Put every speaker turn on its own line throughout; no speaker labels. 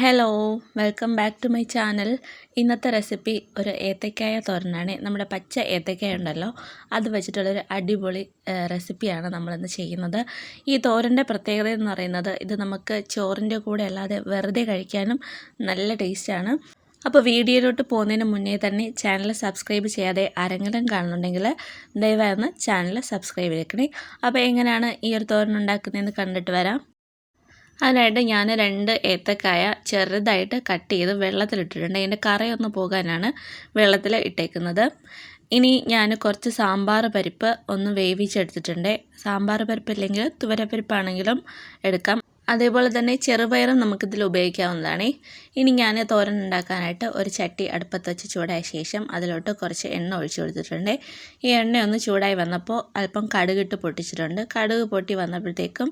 Hello welcome back to my channel ഇന്നത്തെ recipe ഒരു ഏത്തക്കായ തോരനാണ്. നമ്മുടെ പച്ച ഏത്തക്കായ ഉണ്ടല്ലോ. അത് വെച്ചിട്ടുള്ളൊരു അടിപൊളി റെസിപ്പിയാണ് നമ്മളിന്ന് ചെയ്യുന്നത്. ഈ തോരന്റെ പ്രത്യേകത എന്ന് പറയുന്നത് ഇത് നമുക്ക് ചോറിന്റെ കൂടെ അല്ലാതെ വെറുതെ കഴിക്കാനും നല്ല ടേസ്റ്റാണ് അപ്പോൾ വീഡിയോയിലോട്ട് പോകുന്നതിന് മുന്നേ തന്നെ ചാനൽ സബ്സ്ക്രൈബ് ചെയ്യാതെ ആരെങ്കിലും കാണുന്നുണ്ടെങ്കിൽ ദയവായി ഒന്ന് ചാനൽ സബ്സ്ക്രൈബ് ചെയ്തേക്കണേ. അപ്പോൾ എങ്ങനെയാണ് ഈ ഒരു തോരൻ ഉണ്ടാക്കുന്നതെന്ന് കണ്ടിട്ട് വരാം. അതിനായിട്ട് ഞാൻ രണ്ട് ഏത്തക്കായ ചെറുതായിട്ട് കട്ട് ചെയ്ത് വെള്ളത്തിലിട്ടിട്ടുണ്ട്. അതിന്റെ കറയൊന്ന് പോകാനാണ് വെള്ളത്തിൽ ഇട്ടേക്കുന്നത്. ഇനി ഞാൻ കുറച്ച് സാമ്പാർ പരിപ്പ് ഒന്ന് വേവിച്ചെടുത്തിട്ടുണ്ട്. സാമ്പാർ പരിപ്പ് ഇല്ലെങ്കിൽ തുവരപ്പരിപ്പാണെങ്കിലും എടുക്കാം. അതേപോലെ തന്നെ ചെറുപയറും നമുക്കിതിൽ ഉപയോഗിക്കാവുന്നതാണ്. ഇനി ഞാൻ തോരൻ ഉണ്ടാക്കാനായിട്ട് ഒരു ചട്ടി അടുപ്പത്ത് വെച്ച് ചൂടായ ശേഷം അതിലോട്ട് കുറച്ച് എണ്ണ ഒഴിച്ചു കൊടുത്തിട്ടുണ്ട്. ഈ എണ്ണ ഒന്ന് ചൂടായി വന്നപ്പോൾ അല്പം കടുകിട്ട് പൊട്ടിച്ചിട്ടുണ്ട്. കടുക് പൊട്ടി വന്നപ്പോഴത്തേക്കും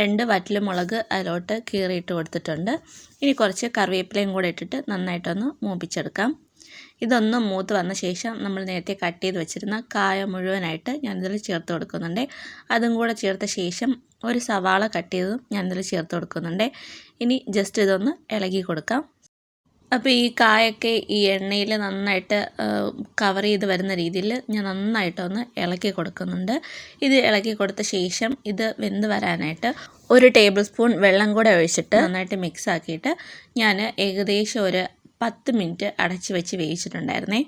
രണ്ട് വറ്റലുമുളക് അതിലോട്ട് കീറിയിട്ട് കൊടുത്തിട്ടുണ്ട്. ഇനി കുറച്ച് കറിവേപ്പിലയും കൂടെ ഇട്ടിട്ട് നന്നായിട്ടൊന്ന് മൂപ്പിച്ചെടുക്കാം. ഇതൊന്ന് മൂത്ത് വന്ന ശേഷം നമ്മൾ നേരത്തെ കട്ട് ചെയ്ത് വെച്ചിരുന്ന കായ മുഴുവനായിട്ട് ഞാനിതിൽ ചേർത്ത് കൊടുക്കുന്നുണ്ട്. അതും കൂടെ ചേർത്ത ശേഷം ഒരു സവാള കട്ട് ചെയ്തതും ഞാനിതിൽ ചേർത്ത് കൊടുക്കുന്നുണ്ട്. ഇനി ജസ്റ്റ് ഇതൊന്ന് ഇളകി കൊടുക്കാം. അപ്പോൾ ഈ കായൊക്കെ ഈ എണ്ണയിൽ നന്നായിട്ട് കവർ ചെയ്ത് വരുന്ന രീതിയിൽ ഞാൻ നന്നായിട്ടൊന്ന് ഇളക്കി കൊടുക്കുന്നുണ്ട്. ഇത് ഇളക്കി കൊടുത്ത ശേഷം ഇത് വെന്ത് വരാനായിട്ട് ഒരു ടേബിൾ സ്പൂൺ വെള്ളം കൂടെ ഒഴിച്ചിട്ട് നന്നായിട്ട് മിക്സ് ആക്കിയിട്ട് ഞാൻ ഏകദേശം ഒരു പത്ത് മിനിറ്റ് അടച്ച് വെച്ച് വേവിച്ചിട്ടുണ്ടായിരുന്നേ.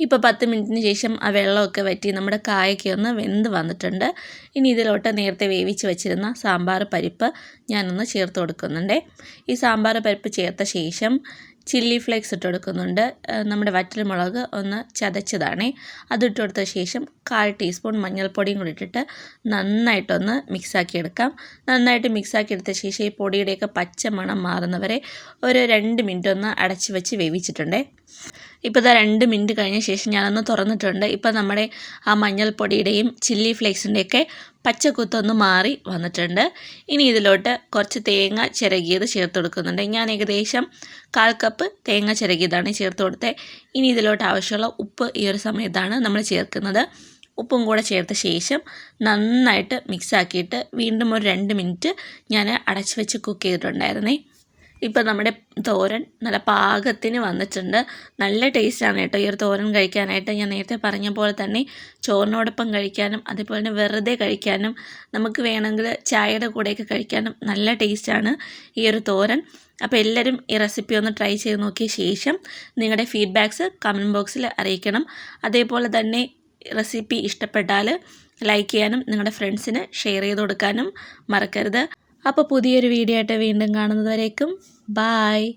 ഇപ്പോൾ പത്ത് മിനിറ്റിന് ശേഷം ആ വെള്ളമൊക്കെ വറ്റി നമ്മുടെ കായൊക്കെ ഒന്ന് വെന്ത് വന്നിട്ടുണ്ട്. ഇനി ഇതിലോട്ട് നേരത്തെ വേവിച്ച് വെച്ചിരുന്ന സാമ്പാർ പരിപ്പ് ഞാനൊന്ന് ചേർത്ത് കൊടുക്കുന്നുണ്ട്. ഈ സാമ്പാർ പരിപ്പ് ചേർത്ത ശേഷം ചില്ലി ഫ്ലേക്സ് ഇട്ട് കൊടുക്കുന്നുണ്ട് നമ്മുടെ വറ്റൽമുളക് ഒന്ന് ചതച്ചതാണ്. അതിട്ട് കൊടുത്ത ശേഷം കാൽ ടീസ്പൂൺ മഞ്ഞൾപ്പൊടിയും കൂടി ഇട്ടിട്ട് നന്നായിട്ടൊന്ന് മിക്സാക്കി എടുക്കാം നന്നായിട്ട് മിക്സാക്കി എടുത്ത ശേഷം ഈ പൊടിയുടെയൊക്കെ പച്ച മണം മാറുന്നവരെ ഒരു രണ്ട് മിനിറ്റ് ഒന്ന് അടച്ച് വെച്ച് വേവിച്ചിട്ടുണ്ട്. ഇപ്പോൾ ഇതാ രണ്ട് മിനിറ്റ് കഴിഞ്ഞ ശേഷം ഞാനൊന്ന് തുറന്നിട്ടുണ്ട്. ഇപ്പോൾ നമ്മുടെ ആ മഞ്ഞൾപ്പൊടിയുടെയും ചില്ലി ഫ്ലേക്സിന്റെയൊക്കെ പച്ചക്കുത്തൊന്ന് മാറി വന്നിട്ടുണ്ട്. ഇനി ഇതിലോട്ട് കുറച്ച് തേങ്ങ ചിരകിയത് ചേർത്ത് കൊടുക്കുന്നുണ്ട്. ഞാൻ ഏകദേശം കാൽ കപ്പ് തേങ്ങ ചിരകിയതാണ് ചേർത്ത് കൊടുത്തത് ഇനി ഇതിലോട്ട് ആവശ്യമുള്ള ഉപ്പ് ഈ ഒരു സമയത്താണ് നമ്മൾ ചേർക്കുന്നത്. ഉപ്പും കൂടെ ചേർത്ത ശേഷം നന്നായിട്ട് മിക്സാക്കിയിട്ട് വീണ്ടും ഒരു രണ്ട് മിനിറ്റ് ഞാൻ അടച്ചു വെച്ച് കുക്ക് ചെയ്തിട്ടുണ്ടായിരുന്നേ. ഇപ്പം നമ്മുടെ തോരൻ നല്ല പാകത്തിന് വന്നിട്ടുണ്ട്. നല്ല ടേസ്റ്റാണ് കേട്ടോ ഈ ഒരു തോരൻ കഴിക്കാനായിട്ട്. ഞാൻ നേരത്തെ പറഞ്ഞ പോലെ തന്നെ ചോറിനോടൊപ്പം കഴിക്കാനും അതേപോലെ തന്നെ വെറുതെ കഴിക്കാനും നമുക്ക് വേണമെങ്കിൽ ചായയുടെ കൂടെയൊക്കെ കഴിക്കാനും നല്ല ടേസ്റ്റാണ് ഈ ഒരു തോരൻ. അപ്പോൾ എല്ലാവരും ഈ റെസിപ്പി ഒന്ന് ട്രൈ ചെയ്ത് നോക്കിയ ശേഷം നിങ്ങളുടെ ഫീഡ്ബാക്ക്സ് കമന്റ് ബോക്സിൽ അറിയിക്കണം. അതേപോലെ തന്നെ റെസിപ്പി ഇഷ്ടപ്പെട്ടാൽ ലൈക്ക് ചെയ്യാനും നിങ്ങളുടെ ഫ്രണ്ട്സിന് ഷെയർ ചെയ്ത് കൊടുക്കാനും മറക്കരുത്. അപ്പോൾ പുതിയൊരു വീഡിയോ ആയിട്ട് വീണ്ടും കാണുന്നതുവരേക്കും. ബായ്